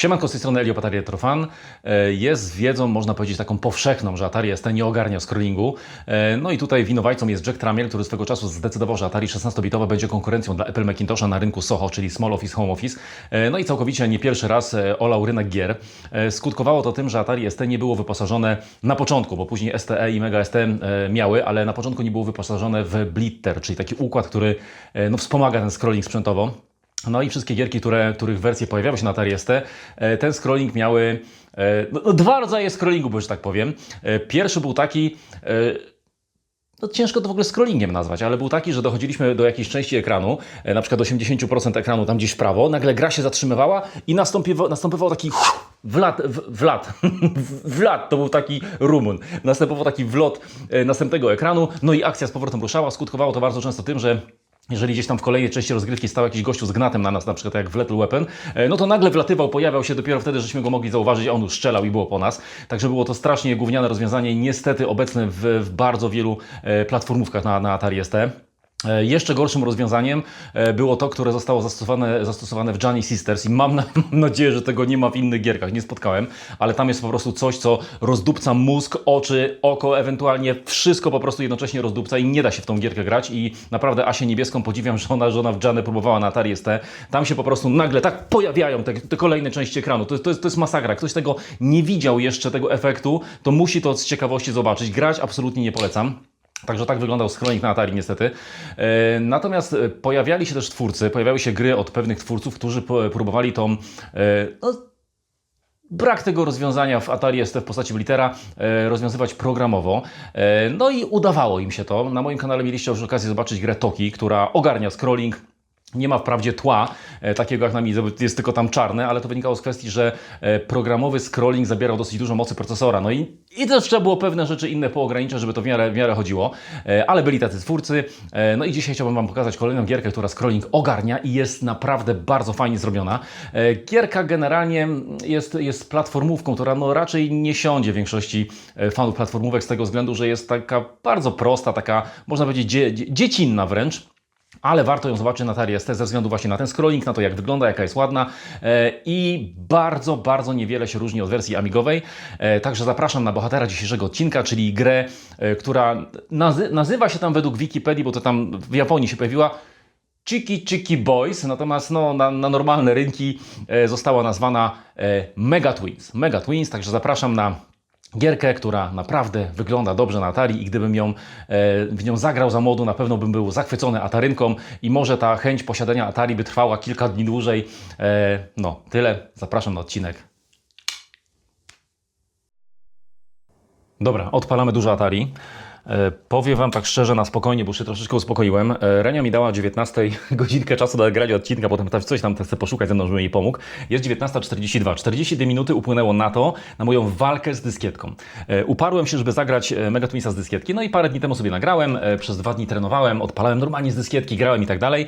Siemanko, z tej strony Elio Atari Retrofan. E, Jest wiedzą, można powiedzieć, taką powszechną, że Atari ST nie ogarnia scrollingu. E, No i tutaj winowajcą jest Jack Tramiel, który swego czasu zdecydował, że Atari 16-bitowe będzie konkurencją dla Apple Macintosha na rynku Soho, czyli Small Office, Home Office. E, No i całkowicie nie pierwszy raz olał rynek gier. Skutkowało to tym, że Atari ST nie było wyposażone na początku, bo później STE i Mega ST miały, ale na początku nie było wyposażone w Blitter, czyli taki układ, który no, wspomaga ten scrolling sprzętowo. No i wszystkie gierki, które, których wersje pojawiały się na Atari e, ten scrolling miały e, no, no, dwa rodzaje scrollingu, bo że tak powiem. E, Pierwszy był taki, no ciężko to w ogóle scrollingiem nazwać, ale był taki, że dochodziliśmy do jakiejś części ekranu, na przykład 80% ekranu tam gdzieś w prawo, nagle gra się zatrzymywała i nastąpiwał, następował taki wlat, wlat, wlat, to był taki rumun. Następował taki wlot następnego ekranu, no i akcja z powrotem ruszała. Skutkowało to bardzo często tym, że jeżeli gdzieś tam w kolejnej części rozgrywki stał jakiś gościu z gnatem na nas, na przykład jak w Lethal Weapon, e, no to nagle wlatywał, pojawiał się dopiero wtedy, żeśmy go mogli zauważyć, a on już strzelał i było po nas. Także było to strasznie gówniane rozwiązanie niestety obecne w, w bardzo wielu e, platformówkach na, na Atari ST. E, Jeszcze gorszym rozwiązaniem e, było to, które zostało zastosowane, zastosowane w Johnny Sisters i mam, na, mam nadzieję, że tego nie ma w innych gierkach, nie spotkałem, ale tam jest po prostu coś, co rozdupca mózg, oczy, oko, ewentualnie wszystko po prostu jednocześnie rozdupca i nie da się w tą gierkę grać. I naprawdę Asię Niebieską podziwiam, że ona, że ona w Johnny próbowała na Atari ST, tam się po prostu nagle tak pojawiają te, te kolejne części ekranu, to, to, jest, to jest masakra, ktoś tego nie widział jeszcze, tego efektu, to musi to z ciekawości zobaczyć, grać absolutnie nie polecam. Także tak wyglądał scrolling na Atari niestety. E, Natomiast e, pojawiali się też twórcy, pojawiały się gry od pewnych twórców, którzy próbowali tą e, no, brak tego rozwiązania w Atari ST w postaci Blittera e, rozwiązywać programowo. No i udawało im się to. Na moim kanale mieliście już okazję zobaczyć grę Toki, która ogarnia scrolling. Nie ma wprawdzie tła, e, takiego jak na Midze, jest tylko tam czarne, ale to wynikało z kwestii, że e, programowy scrolling zabierał dosyć dużo mocy procesora. No i, i też trzeba było pewne rzeczy inne poograniczać, żeby to w miarę, w miarę chodziło. E, ale byli tacy twórcy. No i dzisiaj chciałbym Wam pokazać kolejną gierkę, która scrolling ogarnia i jest naprawdę bardzo fajnie zrobiona. Gierka generalnie jest, jest platformówką, która no raczej nie siądzie większości fanów platformówek z tego względu, że jest taka bardzo prosta, taka można powiedzieć dzie, dzie, dziecinna wręcz. Ale warto ją zobaczyć na Atari ST ze względu właśnie na ten scrolling, na to jak wygląda, jaka jest ładna e, i bardzo, bardzo niewiele się różni od wersji amigowej. E, Także zapraszam na bohatera dzisiejszego odcinka, czyli grę, e, która nazy nazywa się tam według Wikipedii, bo to tam w Japonii się pojawiła, Chiki Chiki Boys, natomiast no, na, na normalne rynki została nazwana Mega Twins. Mega Twins, także zapraszam na gierkę, która naprawdę wygląda dobrze na Atari i gdybym ją, e, w nią zagrał za młodu, na pewno bym był zachwycony Atarynką i może ta chęć posiadania Atari by trwała kilka dni dłużej. E, no, tyle. Zapraszam na odcinek. Dobra, odpalamy dużo Atari. E, powiem Wam tak szczerze, na spokojnie, bo już się troszeczkę uspokoiłem. E, Renia mi dała 19 godzinkę czasu do nagrania odcinka, potem tam coś tam chce poszukać ze mną, żebym jej pomógł. Jest 19.42. 42 minuty upłynęło na to, na moją walkę z dyskietką. E, uparłem się, żeby zagrać Mega Twinsa z dyskietki, no i parę dni temu sobie nagrałem, przez dwa dni trenowałem, odpalałem normalnie z dyskietki, grałem i tak dalej.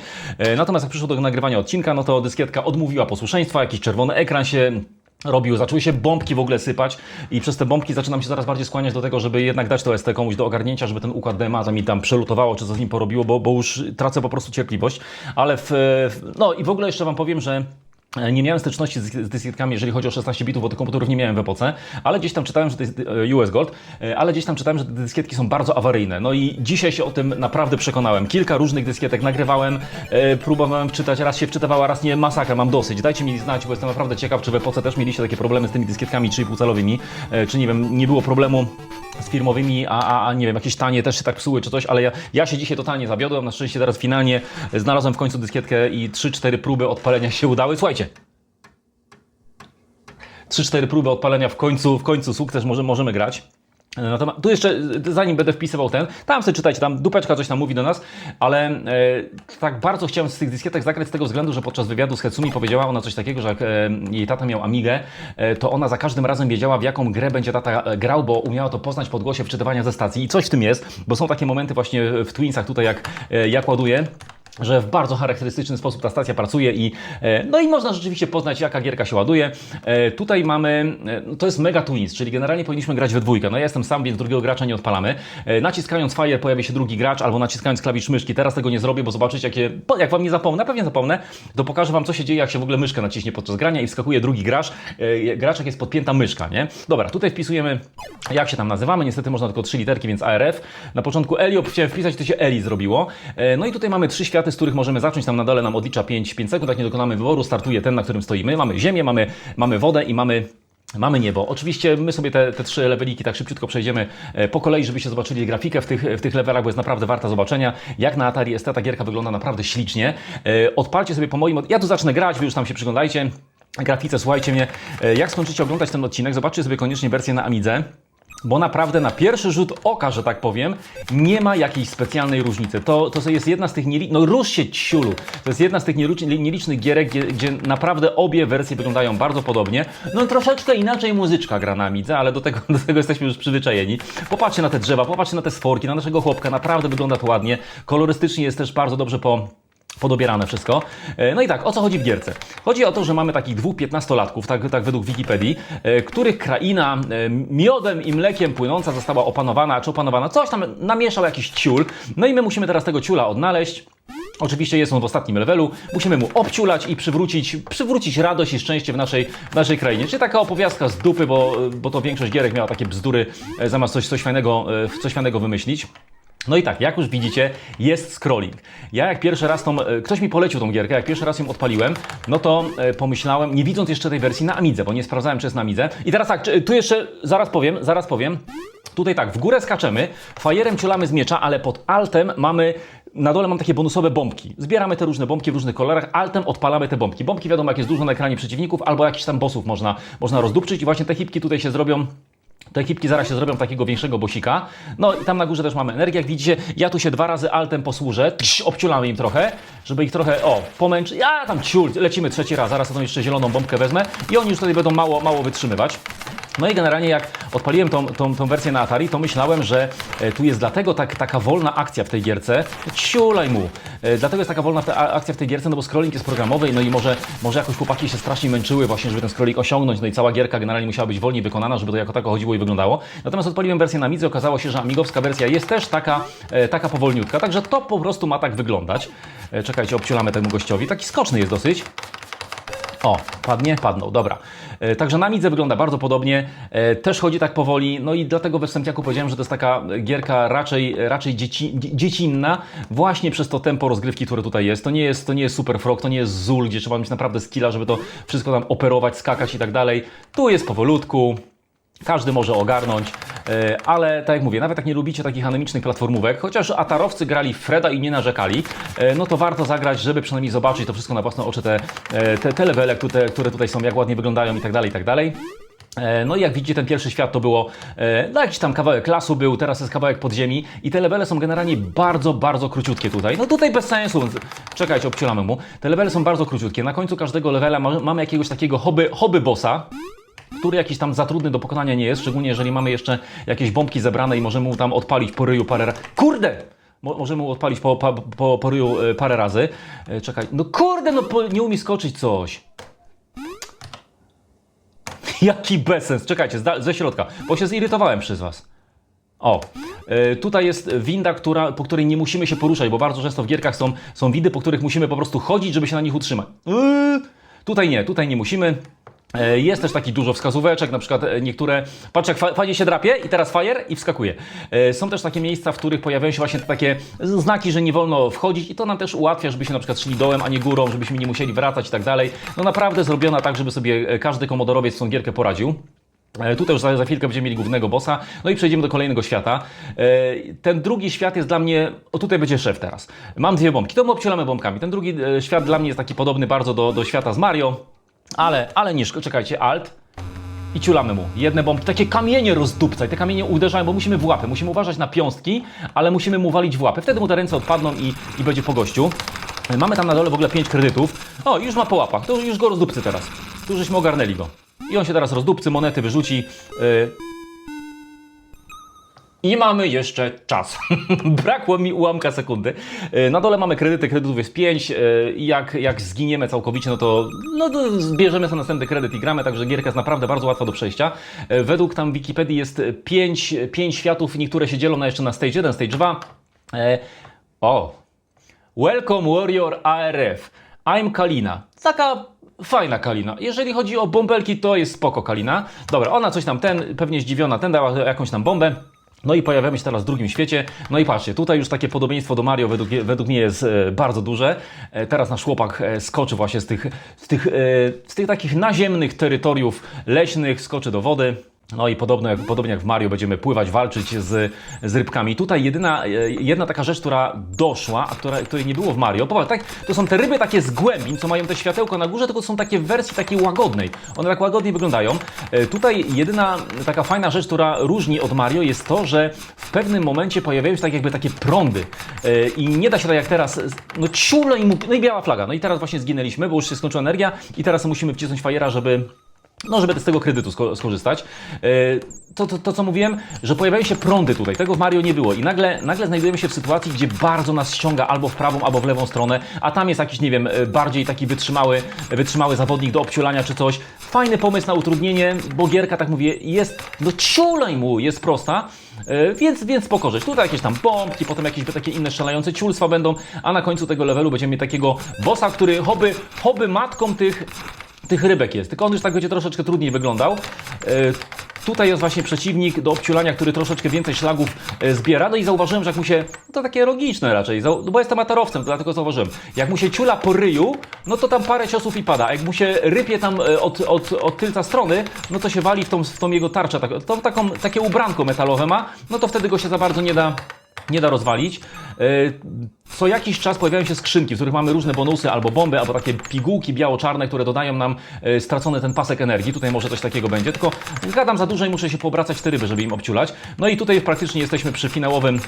Natomiast jak przyszło do nagrywania odcinka, no to dyskietka odmówiła posłuszeństwa, jakiś czerwony ekran się robił, zaczęły się bombki w ogóle sypać i przez te bombki zaczynam się coraz bardziej skłaniać do tego, żeby jednak dać to ST komuś do ogarnięcia, żeby ten układ DMA mi tam przelutowało, czy co z nim porobiło, bo, bo już tracę po prostu cierpliwość. Ale w, no i w ogóle jeszcze Wam powiem, że nie miałem styczności z, dyskietkami, jeżeli chodzi o 16 bitów, bo tych komputerów nie miałem w epoce, ale gdzieś tam czytałem, że to jest e, US Gold, e, ale gdzieś tam czytałem, że te dyskietki są bardzo awaryjne. No i dzisiaj się o tym naprawdę przekonałem. Kilka różnych dyskietek nagrywałem, e, próbowałem wczytać, raz się wczytywała, raz nie, masakra, mam dosyć. Dajcie mi znać, bo jestem naprawdę ciekaw, czy w epoce też mieliście takie problemy z tymi dyskietkami 3,5 calowymi, e, czy nie wiem, nie było problemu z firmowymi, a, a, a nie wiem, jakieś tanie też się tak psuły czy coś, ale ja, ja się dzisiaj totalnie zawiodłem. Na szczęście teraz finalnie znalazłem w końcu dyskietkę i 3-4 próby odpalenia się udały. Słuchajcie, 3-4 próby odpalenia w końcu, w końcu sukces, może, możemy grać. Natomiast tu jeszcze, zanim będę wpisywał ten, tam sobie czytajcie, tam dupeczka coś tam mówi do nas, ale e, tak bardzo chciałem z tych dyskietek zagrać z tego względu, że podczas wywiadu z Hetsumi powiedziała ona coś takiego, że jak e, jej tata miał Amigę, e, to ona za każdym razem wiedziała, w jaką grę będzie tata e, grał, bo umiała to poznać po głosie wczytywania ze stacji. I coś w tym jest, bo są takie momenty właśnie w Twinsach tutaj, jak e, ja kładuję, że w bardzo charakterystyczny sposób ta stacja pracuje i e, no i można rzeczywiście poznać jaka gierka się ładuje. E, Tutaj mamy, e, no to jest Mega Twins, czyli generalnie powinniśmy grać we dwójkę. No ja jestem sam, więc drugiego gracza nie odpalamy. Naciskając Fire pojawia się drugi gracz albo naciskając klawisz myszki. Teraz tego nie zrobię, bo zobaczycie jakie, jak Wam nie zapomnę, pewnie zapomnę, to pokażę Wam co się dzieje jak się w ogóle myszkę naciśnie podczas grania i wskakuje drugi gracz. Gracz jak jest podpięta myszka, nie? Dobra, tutaj wpisujemy jak się tam nazywamy. Niestety można tylko trzy literki, więc ARF. Na początku Eli chciałem wpisać, to się Eli zrobiło. No i tutaj mamy trzy światy, z których możemy zacząć. Tam na dole nam odlicza 5, 5 sekund, jak nie dokonamy wyboru, startuje ten, na którym stoimy. Mamy ziemię, mamy, mamy wodę i mamy Mamy niebo. Oczywiście my sobie te, te trzy leveliki tak szybciutko przejdziemy e, po kolei, żebyście zobaczyli grafikę w tych, w tych levelach, bo jest naprawdę warta zobaczenia. Jak na Atari ST ta gierka wygląda naprawdę ślicznie. E, Odpalcie sobie po moim... od- Ja tu zacznę grać, wy już tam się przyglądajcie. Grafice, słuchajcie mnie. E, Jak skończycie oglądać ten odcinek, zobaczcie sobie koniecznie wersję na Amidze. Bo naprawdę na pierwszy rzut oka, że tak powiem, nie ma jakiejś specjalnej różnicy. To, to jest jedna z tych nielicznych, no rusz się ciulu, to jest jedna z tych nielicz- nielicznych gierek, gdzie, gdzie naprawdę obie wersje wyglądają bardzo podobnie. No troszeczkę inaczej muzyczka gra na Amidze, ale do tego, do tego jesteśmy już przyzwyczajeni. Popatrzcie na te drzewa, popatrzcie na te stworki, na naszego chłopka, naprawdę wygląda to ładnie. Kolorystycznie jest też bardzo dobrze po, podobierane wszystko. E, No i tak, o co chodzi w gierce? Chodzi o to, że mamy takich dwóch piętnastolatków, tak, tak według Wikipedii, e, których kraina e, miodem i mlekiem płynąca została opanowana, czy opanowana, coś tam namieszał jakiś ciul. No i my musimy teraz tego ciula odnaleźć. Oczywiście jest on w ostatnim levelu. Musimy mu obciulać i przywrócić, przywrócić radość i szczęście w naszej, w naszej krainie. Czyli taka opowiastka z dupy, bo, bo to większość gierek miała takie bzdury, zamiast coś, coś, fajnego, coś fajnego wymyślić. No i tak, jak już widzicie, jest scrolling. Ja jak pierwszy raz tą, e, ktoś mi polecił tą gierkę, jak pierwszy raz ją odpaliłem, no to e, pomyślałem, nie widząc jeszcze tej wersji na Amidze, bo nie sprawdzałem, czy jest na Amidze. I teraz tak, tu jeszcze, zaraz powiem, zaraz powiem. Tutaj tak, w górę skaczemy, fajerem ciulamy z miecza, ale pod altem mamy, na dole mam takie bonusowe bombki. Zbieramy te różne bombki w różnych kolorach, altem odpalamy te bombki. Bombki wiadomo, jak jest dużo na ekranie przeciwników, albo jakichś tam bossów można, można rozdupczyć i właśnie te hipki tutaj się zrobią te ekipki zaraz się zrobią takiego większego bosika. No i tam na górze też mamy energię. Jak widzicie, ja tu się dwa razy altem posłużę. Obciulamy im trochę, żeby ich trochę, o, pomęczyć. Ja tam ciul, lecimy trzeci raz. Zaraz tą jeszcze zieloną bombkę wezmę i oni już tutaj będą mało, mało wytrzymywać. No i generalnie jak odpaliłem tą, tą, tą wersję na Atari, to myślałem, że e, tu jest dlatego tak, taka wolna akcja w tej gierce. Ciulaj mu. E, Dlatego jest taka wolna akcja w tej gierce, no bo scrolling jest programowy, no i może, może jakoś chłopaki się strasznie męczyły właśnie, żeby ten scrolling osiągnąć, no i cała gierka generalnie musiała być wolniej wykonana, żeby to jako tako chodziło i wyglądało. Natomiast odpaliłem wersję na Midze, okazało się, że amigowska wersja jest też taka, e, taka powolniutka, także to po prostu ma tak wyglądać. Czekajcie, obciulamy temu gościowi. Taki skoczny jest dosyć. O, padnie? Padnął, dobra. E, Także na Midze wygląda bardzo podobnie, e, też chodzi tak powoli, no i dlatego we wstępiaku powiedziałem, że to jest taka gierka raczej, raczej dzieci, dzie- dziecinna, właśnie przez to tempo rozgrywki, które tutaj jest. To nie jest, to nie jest Super Frog, to nie jest Zul, gdzie trzeba mieć naprawdę skilla, żeby to wszystko tam operować, skakać i tak dalej. Tu jest powolutku, każdy może ogarnąć, ale tak jak mówię, nawet jak nie lubicie takich anemicznych platformówek, chociaż atarowcy grali Freda i nie narzekali, e, no to warto zagrać, żeby przynajmniej zobaczyć to wszystko na własne oczy, te, e, te, te levele, które, które tutaj są, jak ładnie wyglądają i tak dalej, i tak dalej. E, No i jak widzicie, ten pierwszy świat to było, e, no jakiś tam kawałek lasu był, teraz jest kawałek podziemi i te levele są generalnie bardzo, bardzo króciutkie tutaj. No tutaj bez sensu, czekajcie, obciulamy mu. Te levele są bardzo króciutkie. Na końcu każdego levela ma- mamy jakiegoś takiego hobby, hobby bossa, który jakiś tam za trudny do pokonania nie jest, szczególnie jeżeli mamy jeszcze jakieś bombki zebrane i możemy mu tam odpalić po ryju parę razy. Kurde! Mo- możemy mu odpalić po, po, po, po ryju e, parę razy. E, Czekaj, no kurde, no nie umie skoczyć coś. Jaki bezsens. Czekajcie, ze środka, bo się zirytowałem przez was. O, e, tutaj jest winda, która, po której nie musimy się poruszać, bo bardzo często w gierkach są, są windy, po których musimy po prostu chodzić, żeby się na nich utrzymać. Yy, tutaj nie, tutaj nie musimy. E, Jest też taki dużo wskazóweczek, na przykład e, niektóre. Patrz, jak fa- fajnie się drapie i teraz fire i wskakuje. E, Są też takie miejsca, w których pojawiają się właśnie takie znaki, że nie wolno wchodzić, i to nam też ułatwia, żebyśmy na przykład szli dołem, a nie górą, żebyśmy nie musieli wracać i tak dalej. No naprawdę zrobiona tak, żeby sobie każdy komodorowiec tą gierkę poradził. Tutaj już za, za chwilkę będziemy mieli głównego bossa, no i przejdziemy do kolejnego świata. Ten drugi świat jest dla mnie, o tutaj będzie szef teraz. Mam dwie bombki, to my obcielamy bombkami. Ten drugi świat dla mnie jest taki podobny bardzo do, do świata z Mario, ale, ale nie, szko- czekajcie, alt i ciulamy mu. Jedne bombki, takie kamienie rozdupcaj, te kamienie uderzają, bo musimy w łapy, musimy uważać na piąstki, ale musimy mu walić w łapy. Wtedy mu te ręce odpadną i, i będzie po gościu. E, Mamy tam na dole w ogóle 5 kredytów. O, już ma po łapach, to już go rozdupcy teraz. Tu żeśmy ogarnęli go. I on się teraz rozdupcy, monety wyrzuci. Yy, I mamy jeszcze czas. Brakło mi ułamka sekundy. E, Na dole mamy kredyty, kredytów jest 5. Jak, jak zginiemy całkowicie, no to, no bierzemy sobie następny kredyt i gramy, także gierka jest naprawdę bardzo łatwa do przejścia. E, Według tam Wikipedii jest 5, 5 światów, niektóre się dzielą na jeszcze na stage 1, stage 2. E, O, Welcome Warrior ARF. I'm Kalina. Taka fajna Kalina. Jeżeli chodzi o bąbelki, to jest spoko Kalina. Dobra, ona coś tam, ten pewnie zdziwiona, ten dała jakąś tam bombę. No i pojawiamy się teraz w drugim świecie. No i patrzcie, tutaj już takie podobieństwo do Mario według, według mnie jest e, bardzo duże. E, teraz nasz chłopak e, skoczy właśnie z tych, z, tych, z tych takich naziemnych terytoriów leśnych, skoczy do wody. No i podobno jak, podobnie jak w Mario będziemy pływać, walczyć z, z rybkami. Tutaj jedyna, e, jedna taka rzecz, która doszła, a która, której nie było w Mario. Popatrz, tak, to są te ryby takie z głębin, co mają te światełko na górze, tylko są takie w wersji takiej łagodnej. One tak łagodnie wyglądają. E, Tutaj jedyna taka fajna rzecz, która różni od Mario jest to, że w pewnym momencie pojawiają się tak jakby takie prądy. E, I nie da się tak jak teraz, no ciule i mu, no i biała flaga. No i teraz właśnie zginęliśmy, bo już się skończyła energia i teraz musimy wcisnąć fajera, żeby no, żeby z tego kredytu sko- skorzystać. Yy, To, to, to, co mówiłem, że pojawiają się prądy tutaj, tego w Mario nie było i nagle, nagle znajdujemy się w sytuacji, gdzie bardzo nas ściąga albo w prawą, albo w lewą stronę, a tam jest jakiś, nie wiem, yy, bardziej taki wytrzymały, wytrzymały zawodnik do obciulania czy coś. Fajny pomysł na utrudnienie, bo gierka, tak mówię, jest, no ciulej mu, jest prosta, yy, więc, więc spoko rzecz. Tutaj jakieś tam bombki, potem jakieś takie inne strzelające ciulstwa będą, a na końcu tego levelu będziemy mieć takiego bossa, który hobby, hobby matką tych tych rybek jest, tylko on już tak będzie troszeczkę trudniej wyglądał. E, Tutaj jest właśnie przeciwnik do obciulania, który troszeczkę więcej szlagów e, zbiera. No i zauważyłem, że jak mu się. To takie logiczne raczej, no bo jestem amatorowcem, to dlatego zauważyłem. Jak mu się ciula po ryju, no to tam parę ciosów i pada. A jak mu się rypie tam e, od, od, od tylca strony, no to się wali w tą, w tą jego tarczę. Tak, to taką, takie ubranko metalowe ma, no to wtedy go się za bardzo nie da nie da rozwalić. E, Co jakiś czas pojawiają się skrzynki, w których mamy różne bonusy, albo bomby, albo takie pigułki biało-czarne, które dodają nam e, stracony ten pasek energii. Tutaj może coś takiego będzie, tylko gadam za dużo i muszę się poobracać w te ryby, żeby im obciulać. No i tutaj praktycznie jesteśmy przy finałowym,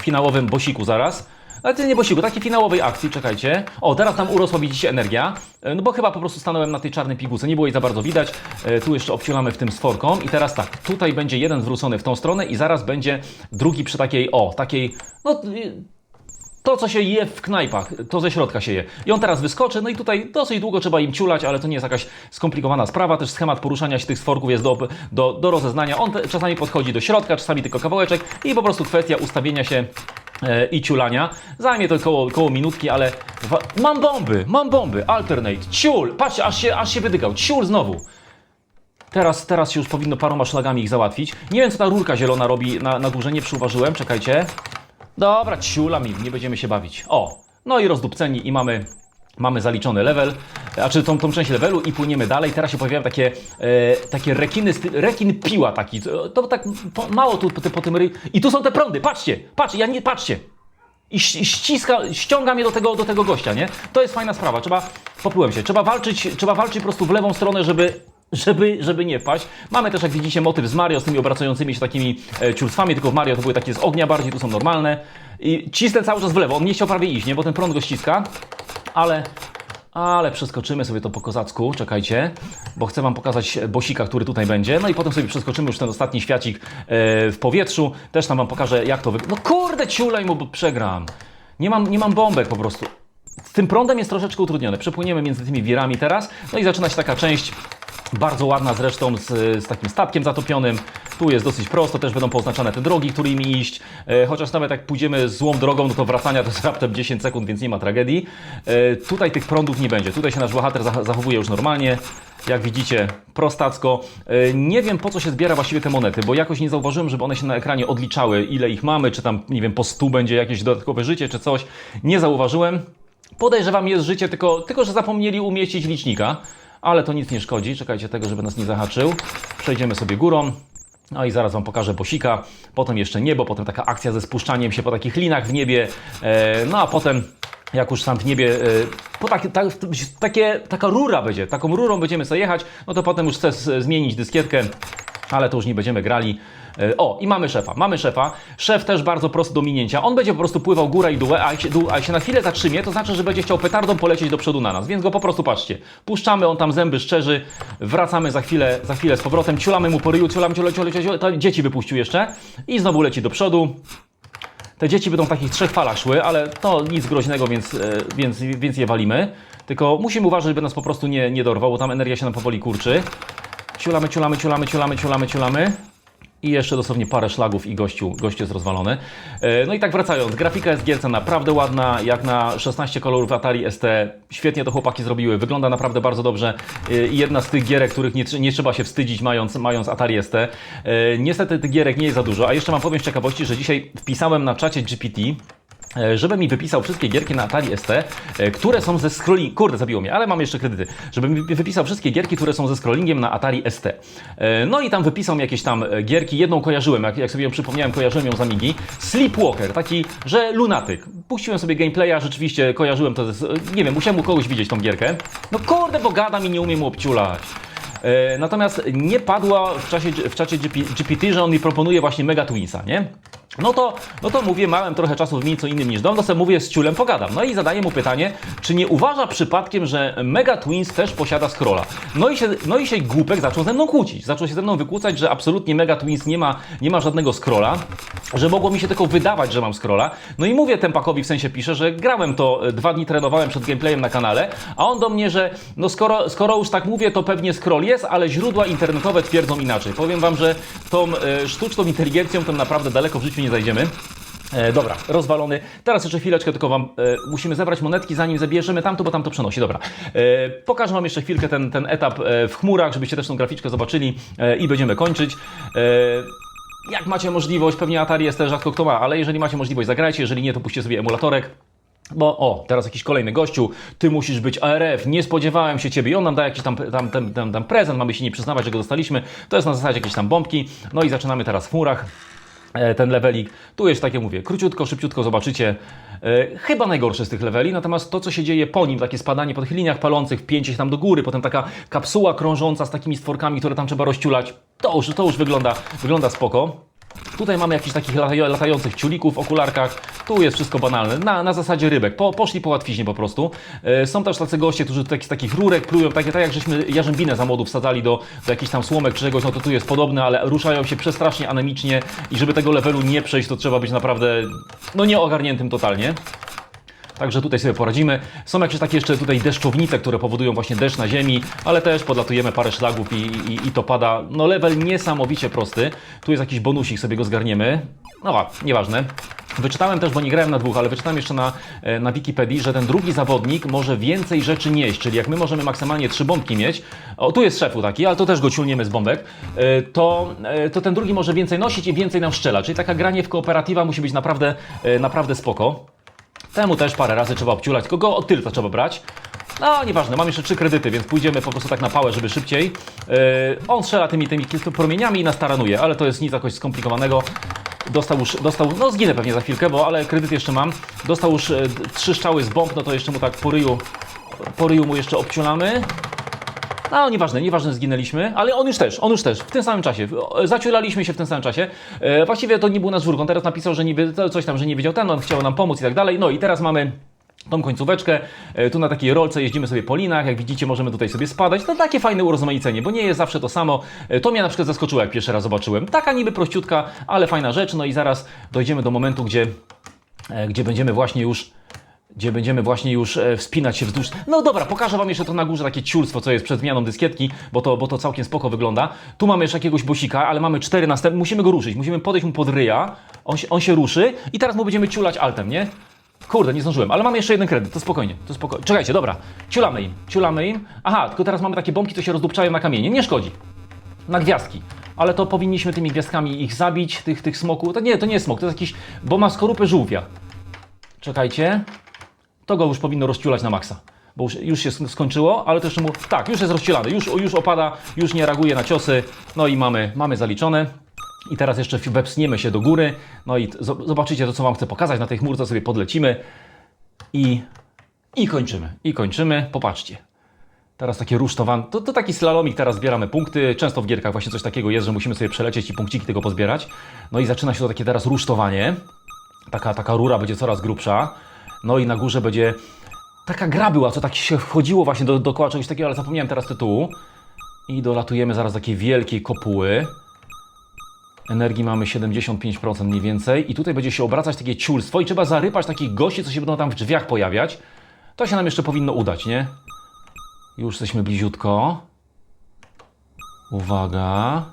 finałowym bosiku zaraz. Ale to nie bosiku, takiej finałowej akcji, czekajcie. O, teraz nam urosła, widzicie, energia. E, No bo chyba po prostu stanąłem na tej czarnej pigułce, nie było jej za bardzo widać. E, Tu jeszcze obciulamy w tym sforką. I teraz tak, tutaj będzie jeden zwrócony w tą stronę i zaraz będzie drugi przy takiej, o, takiej, no... y, to, co się je w knajpach, to ze środka się je. I on teraz wyskoczy, no i tutaj dosyć długo trzeba im ciulać, ale to nie jest jakaś skomplikowana sprawa. Też schemat poruszania się tych sforków jest do, do, do rozeznania. On te, czasami podchodzi do środka, czasami tylko kawałeczek i po prostu kwestia ustawienia się i ciulania. Zajmie to około, minutki, ale mam bomby, mam bomby, alternate, ciul, patrzcie, aż się, aż się wydygał, ciul znowu. Teraz, teraz się już powinno paroma szlagami ich załatwić. Nie wiem, co ta rurka zielona robi na, na górze, nie przyuważyłem, czekajcie. Dobra, ciula mi, nie będziemy się bawić. O, no i rozdupceni i mamy, mamy zaliczony level, znaczy tą, tą część levelu i płyniemy dalej. Teraz się pojawiają takie, e, takie rekiny, rekin piła taki, to, to tak po, mało tu po, po tym ry... I tu są te prądy, patrzcie, patrzcie, ja nie, patrzcie. I ściska, ściąga mnie do tego, do tego gościa, nie? To jest fajna sprawa, trzeba, poplułem się, trzeba walczyć, trzeba walczyć po prostu w lewą stronę, żeby, żeby, żeby nie paść. Mamy też, jak widzicie, motyw z Mario, z tymi obracającymi się takimi e, tylko w Mario to były takie z ognia bardziej, tu są normalne. I cisnę cały czas w lewo, on nie chciał prawie iść, nie? Bo ten prąd go ściska, ale... Ale przeskoczymy sobie to po kozacku, czekajcie, bo chcę Wam pokazać bosika, który tutaj będzie. No i potem sobie przeskoczymy już ten ostatni świacik e, w powietrzu. Też tam Wam pokażę, jak to wygląda. No kurde, ciulej mu, bo przegram. Nie mam, nie mam bombek po prostu. Z tym prądem jest troszeczkę utrudnione. Przepłyniemy między tymi wirami teraz. No i zaczyna się taka część bardzo ładna zresztą, z, z takim statkiem zatopionym. Tu jest dosyć prosto, też będą poznaczone te drogi, którymi iść. E, chociaż nawet jak pójdziemy złą drogą, no to wracania to jest raptem 10 sekund, więc nie ma tragedii. E, tutaj tych prądów nie będzie. Tutaj się nasz bohater zach- zachowuje już normalnie. Jak widzicie, prostacko. E, nie wiem po co się zbiera właściwie te monety, bo jakoś nie zauważyłem, żeby one się na ekranie odliczały, ile ich mamy, czy tam, nie wiem, po 100 będzie jakieś dodatkowe życie, czy coś. Nie zauważyłem. Podejrzewam jest życie, tylko, tylko że zapomnieli umieścić licznika, ale to nic nie szkodzi. Czekajcie tego, żeby nas nie zahaczył. Przejdziemy sobie górą. No i zaraz Wam pokażę bosika, potem jeszcze niebo, potem taka akcja ze spuszczaniem się po takich linach w niebie, e, no a potem jak już tam w niebie, e, po tak, tak, takie, taka rura będzie, taką rurą będziemy sobie jechać, no to potem już chcę zmienić dyskietkę ale to już nie będziemy grali. E, O, i mamy szefa, mamy szefa. Szef też bardzo prosty do minięcia. On będzie po prostu pływał górę i dół, a jak się, dół, a jak się na chwilę zatrzymie, to znaczy, że będzie chciał petardą polecieć do przodu na nas. Więc go po prostu patrzcie. Puszczamy, on tam zęby szczerzy, wracamy za chwilę, za chwilę z powrotem, ciulamy mu po ryju, ciulamy, ciulamy, ciulamy, ciulamy, to dzieci wypuścił jeszcze i znowu leci do przodu. Te dzieci będą w takich trzech falach szły, ale to nic groźnego, więc, e, więc, więc je walimy. Tylko musimy uważać, by nas po prostu nie, nie dorwał, bo tam energia się nam powoli kurczy. Ciulamy, ciulamy, ciulamy, ciulamy, ciulamy, ciulamy. I jeszcze dosłownie parę szlagów i gościu, gość jest rozwalony. E, No i tak wracając, grafika jest gierce naprawdę ładna, jak na 16 kolorów Atari ST. Świetnie to chłopaki zrobiły, wygląda naprawdę bardzo dobrze. E, jedna z tych gierek, których nie, nie trzeba się wstydzić mając, mając Atari ST. E, Niestety tych gierek nie jest za dużo, a jeszcze mam powiem z ciekawości, że dzisiaj wpisałem na czacie GPT żeby mi wypisał wszystkie gierki na Atari ST, e, które są ze scrolling... Kurde, zabiło mnie, ale mam jeszcze kredyty. Żeby mi wypisał wszystkie gierki, które są ze scrollingiem na Atari ST. E, No i tam wypisał jakieś tam e, gierki. Jedną kojarzyłem, jak, jak sobie ją przypomniałem, kojarzyłem ją z Amigi. Sleepwalker, taki, że lunatyk. Puściłem sobie gameplaya, rzeczywiście kojarzyłem to z... Nie wiem, musiałem u kogoś widzieć tą gierkę. No kurde, bo gadam i nie umiem obciulać. E, Natomiast nie padła w, czasie, w czacie GP, GPT, że on mi proponuje właśnie Mega Twinsa, nie? No to, no to mówię, małem trochę czasu w miejscu innym niż dom, to sobie mówię, z ciulem pogadam. No i zadaję mu pytanie, czy nie uważa przypadkiem, że Mega Twins też posiada scrolla? No i się, no i się głupek zaczął ze mną kłócić. Zaczął się ze mną wykłócać, że absolutnie Mega Twins nie ma, nie ma żadnego scrolla, że mogło mi się tylko wydawać, że mam scrolla. No i mówię Tempakowi, w sensie piszę, że grałem to, e, dwa dni trenowałem przed gameplayem na kanale, a on do mnie, że no skoro, skoro już tak mówię, to pewnie scroll jest, ale źródła internetowe twierdzą inaczej. Powiem Wam, że tą e, sztuczną inteligencją to naprawdę daleko w życiu nie zajdziemy. E, dobra, rozwalony. Teraz jeszcze chwileczkę, tylko Wam e, musimy zebrać monetki, zanim zabierzemy tamto, bo tam to przenosi. Dobra. E, pokażę Wam jeszcze chwilkę ten, ten etap e, w chmurach, żebyście też tą graficzkę zobaczyli e, i będziemy kończyć. E, jak macie możliwość, pewnie Atari jest też rzadko kto ma, ale jeżeli macie możliwość, zagrajcie, jeżeli nie, to puśćcie sobie emulatorek. Bo o, teraz jakiś kolejny gościu, ty musisz być ARF, nie spodziewałem się ciebie. I on nam da jakiś tam, tam, tam, tam, tam prezent, mamy się nie przyznawać, że go dostaliśmy. To jest na zasadzie jakieś tam bombki. No i zaczynamy teraz w chmurach ten levelik. Tu jest, tak jak mówię, króciutko, szybciutko zobaczycie. E, chyba najgorszy z tych leveli, natomiast to, co się dzieje po nim, takie spadanie po tych liniach palących, wpięcie się tam do góry, potem taka kapsuła krążąca z takimi stworkami, które tam trzeba rozciulać, to już, to już wygląda, wygląda spoko. Tutaj mamy jakichś takich lata- latających ciulików w okularkach. Tu jest wszystko banalne. Na, na zasadzie rybek. Po, poszli po łatwiźnie po prostu. E, są też tacy goście, którzy tutaj z takich rurek plują, takie tak jak żeśmy jarzębinę za młodu wsadzali do, do jakichś tam słomek czy czegoś, no to tu jest podobne, ale ruszają się przestrasznie anemicznie i żeby tego levelu nie przejść, to trzeba być naprawdę no nieogarniętym totalnie. Także tutaj sobie poradzimy. Są jakieś takie jeszcze tutaj deszczownice, które powodują właśnie deszcz na ziemi, ale też podlatujemy parę szlagów i, i, i to pada. No level niesamowicie prosty. Tu jest jakiś bonusik, sobie go zgarniemy. No nieważne. Wyczytałem też, bo nie grałem na dwóch, ale wyczytałem jeszcze na, e, na Wikipedii, że ten drugi zawodnik może więcej rzeczy nieść, czyli jak my możemy maksymalnie trzy bombki mieć, o tu jest szefu taki, ale to też go ciulniemy z bombek, e, to, e, to ten drugi może więcej nosić i więcej nam strzela, czyli taka granie w kooperatywa musi być naprawdę, naprawdę spoko. Temu też parę razy trzeba obciulać, tylko od tylca trzeba brać. No, nieważne, mam jeszcze trzy kredyty, więc pójdziemy po prostu tak na pałę, żeby szybciej. Yy, on strzela tymi, tymi promieniami i nas taranuje, ale to jest nic jakoś skomplikowanego. Dostał już, dostał, no zginę pewnie za chwilkę, bo ale kredyt jeszcze mam. Dostał już e, trzy strzały z bomb, no to jeszcze mu tak po ryju, po ryju mu jeszcze obciulamy. No, nieważne, nieważne, zginęliśmy, ale on już też, on już też, w tym samym czasie. Zaciulaliśmy się w tym samym czasie. E, właściwie to nie był nasz wróg, on teraz napisał, że niby coś tam, że nie wiedział ten, on chciał nam pomóc i tak dalej. No i teraz mamy tą końcóweczkę. E, Tu na takiej rolce jeździmy sobie po linach, jak widzicie możemy tutaj sobie spadać. To takie fajne urozmaicenie, bo nie jest zawsze to samo. E, To mnie na przykład zaskoczyło, jak pierwszy raz zobaczyłem. Taka niby prościutka, ale fajna rzecz. No i zaraz dojdziemy do momentu, gdzie, e, gdzie będziemy właśnie już gdzie będziemy właśnie już e, wspinać się wzdłuż. No dobra, pokażę Wam jeszcze to na górze takie ciulstwo, co jest przed zmianą dyskietki, bo to, bo to całkiem spoko wygląda. Tu mamy jeszcze jakiegoś bosika, ale mamy cztery następne. Musimy go ruszyć, musimy podejść mu pod ryja. On się, on się ruszy i teraz mu będziemy ciulać altem, nie? Kurde, nie zdążyłem, ale mamy jeszcze jeden kredyt, to spokojnie, to spokojnie. Czekajcie, dobra, ciulamy im, ciulamy im. Aha, tylko teraz mamy takie bombki, co się rozdupczają na kamienie, nie szkodzi. Na gwiazdki. Ale to powinniśmy tymi gwiazdkami ich zabić, tych, tych smoków. To nie, to nie jest smok, to jest jakiś, bo ma skorupę żółwia. Czekajcie. To go już powinno rozciulać na maksa. Bo już, już się skończyło, ale też mu. Tak, już jest rozciulany, już, już opada, już nie reaguje na ciosy. No i mamy, mamy zaliczone. I teraz jeszcze wepsniemy się do góry. No i zobaczycie to, co Wam chcę pokazać. Na tej chmurce sobie podlecimy i, i kończymy. I kończymy. Popatrzcie. Teraz takie rusztowan, to, to taki slalomik, teraz zbieramy punkty. Często w gierkach właśnie coś takiego jest, że musimy sobie przelecieć i punkciki tego pozbierać. No i zaczyna się to takie teraz rusztowanie. Taka, taka rura będzie coraz grubsza. No i na górze będzie taka gra była, co tak się wchodziło właśnie do, dookoła czegoś takiego, ale zapomniałem teraz tytułu. I dolatujemy zaraz do takiej wielkiej kopuły. Energii mamy 75% mniej więcej. I tutaj będzie się obracać takie ciulstwo i trzeba zarypać takich gości, co się będą tam w drzwiach pojawiać. To się nam jeszcze powinno udać, nie? Już jesteśmy bliziutko. Uwaga.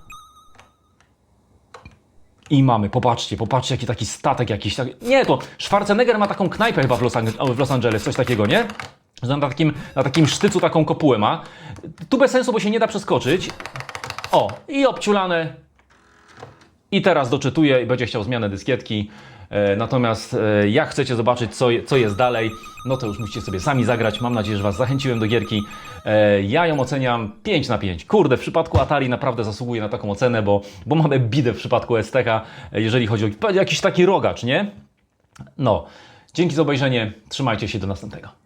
I mamy, popatrzcie, popatrzcie, jaki taki statek jakiś. Tak... Nie, to Schwarzenegger ma taką knajpę chyba w Los, Ange- w Los Angeles, coś takiego, nie? Że na takim, na takim sztycu taką kopułę ma. Tu bez sensu, bo się nie da przeskoczyć. O, i obciulane. I teraz doczytuję i będzie chciał zmianę dyskietki. E, Natomiast e, jak chcecie zobaczyć, co, co jest dalej, no to już musicie sobie sami zagrać. Mam nadzieję, że Was zachęciłem do gierki. E, Ja ją oceniam 5 na 5. Kurde, w przypadku Atari naprawdę zasługuje na taką ocenę, bo, bo mamy bidę w przypadku STK, jeżeli chodzi o jakiś taki rogacz, nie? No, dzięki za obejrzenie. Trzymajcie się do następnego.